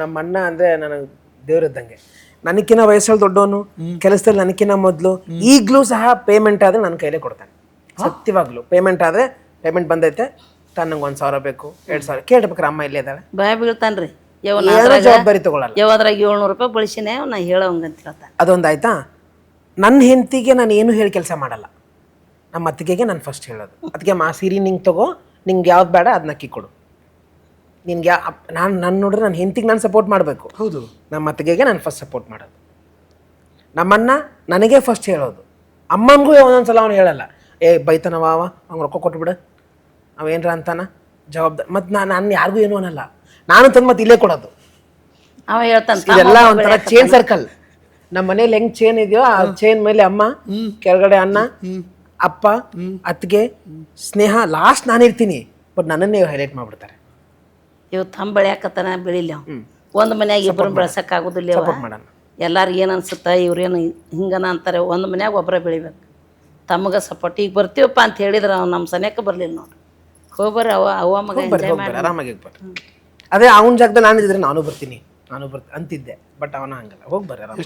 ನಮ್ಮ ಅಣ್ಣ ಅಂದ್ರೆ ನನಗೆ ದೇವ್ರದ್ದಂಗೆ ನನಕಿನ ವಯಸ್ಸಲ್ಲಿ ದೊಡ್ಡವನು ಕೆಲಸದಲ್ಲಿ ನನಕಿನ ಮೊದಲು ಈಗಲೂ ಸಹ ಪೇಮೆಂಟ್ ಆದ್ರೆ ನನ್ನ ಕೈಲೇ ಕೊಡ್ತಾನೆ. ಸತ್ಯವಾಗ್ಲೂ. ಪೇಮೆಂಟ್ ಆದ್ರೆ ಪೇಮೆಂಟ್ ಬಂದೈತೆ ತಾನು ನಂಗೆ ಒಂದು ಸಾವಿರ ಬೇಕು ಎರಡು ಸಾವಿರ. ಕೇಳ್ಬೇಕಾರೆ ಅಮ್ಮ ಇಲ್ಲೇ ಇದ್ದಾಳೆ ಭಯ ಬೀಳ್ತಾನ್ರಿ ಯಾವ ಜವಾಬ್ದಾರಿ ತಗೊಳಲ್ಲ. ಯಾವ್ದ್ರಾಗ ಏಳ್ನೂರು ರೂಪಾಯಿ ಬಳಸಿನೇ ನಾ ಹೇಳೋಂಗ ಅಂತ ಹೇಳ್ತಾನೆ. ಅದೊಂದು ಆಯ್ತಾ ನನ್ನ ಹೆಂಡತಿಗೆ ನಾನು ಏನು ಹೇಳಿ ಕೆಲಸ ಮಾಡಲ್ಲ. ನಮ್ಮ ಅತ್ತಿಗೆಗೆ ನಾನು ಫಸ್ಟ್ ಹೇಳೋದು. ಅದಕ್ಕೆ ಮಾ ಸೀರೆ ನಿಂಗೆ ತಗೋ ನಿಂಗೆ ಯಾವ್ದು ಬೇಡ ಅದನ್ನ ಅಕ್ಕಿ ಕೊಡು. ನಿನ್ಗೆ ಯಾ ನಾನು ನನ್ನ ನೋಡ್ರೆ ನನ್ನ ಹೆಂಡತಿಗೆ ನಾನು ಸಪೋರ್ಟ್ ಮಾಡಬೇಕು. ಹೌದು. ನಮ್ಮ ಅತ್ತಿಗೆಗೆ ನಾನು ಫಸ್ಟ್ ಸಪೋರ್ಟ್ ಮಾಡೋದು. ನಮ್ಮಣ್ಣ ನನಗೆ ಫಸ್ಟ್ ಹೇಳೋದು. ಅಮ್ಮನಿಗೂ ಒಂದೊಂದ್ಸಲ ಅವನು ಹೇಳಲ್ಲ. ಏ ಬೈತಾನ ವಾವ ಅವ್ನು ರೊಕ್ಕ ಕೊಟ್ಬಿಡು. ಅವೇನ್ರ ಅಂತಾನ? ಜವಾಬ್ದಾರಿ ಮತ್ತು ನಾನು ನಾನು ಯಾರಿಗೂ ಏನೂ ಅನ್ನಲ್ಲ. ನಾನು ತಂದು ಮತ್ತೆ ಇಲ್ಲೇ ಕೊಡೋದು. ಅವ ಹೇಳ್ತಾನ ಇದೆಲ್ಲ ಒಂಥರ ಚೇನ್ ಸರ್ಕಲ್ ನಮ್ಮ ಮನೇಲಿ ಹೆಂಗ್ ಚೇನ್ ಇದೆಯೋ ಆ ಚೇನ್ ಮೇಲೆ ಅಮ್ಮ ಕೆಳಗಡೆ ಅಣ್ಣ ಅಪ್ಪ ಅತ್ತಿಗೆ ಸ್ನೇಹ ಲಾಸ್ಟ್ ನಾನಿರ್ತೀನಿ. ಬಟ್ ನನ್ನನ್ನೇ ಹೈಲೈಟ್ ಮಾಡ್ಬಿಡ್ತಾರೆ. ಇವ್ ತಮ್ಮ ಬೆಳ್ಯಾಕತ್ತಾನ ಬೆಳಿಲಿ ಅವ. ಒಂದ್ ಮನ್ಯಾಗ ಇಬ್ಬರು ಬೆಳ್ಸಕ್ ಆಗುದಿಲ್ಲ ಎಲ್ಲಾರು ಮಾಡೋಣ. ಎಲ್ಲಾರ್ಗ ಏನ್ ಅನ್ಸುತ್ತ ಇವ್ರೇನು ಹಿಂಗನ ಅಂತಾರೆ ಒಂದು ಮನ್ಯಾಗ ಒಬ್ಬರ ಬೆಳಿಬೇಕು. ತಮ್ಮಗ ಸಪೋರ್ಟ್ ಈಗ ಬರ್ತೀವಪ್ಪ ಅಂತ ಹೇಳಿದ್ರ ಅವ್ನು ನಮ್ಮ ಸನೇಕ ಬರ್ಲಿಲ್ಲ ನೋಡ್ರಿ ಹೋಗ್ಬರ್ರಿ ಅವ ಅವ್ವ ಮಗ ಹೋಗ್ಬರ್ರಿ ಆರಾಮಾಗಿ ಅದೇ ಅವನ ಜಾಗದಲ್ಲಿ ನಾನು ಇದ್ರೆ ನಾನು ಬರ್ತೀನಿ ನಾನು ಬರ್ತೀನಿ ಅಂತಿದ್ದೆ ಬಟ್ ಅವನ ಹಂಗಲ್ಲ. ಹೋಗಿ ಬರ್ರಿ ಆರಾಮ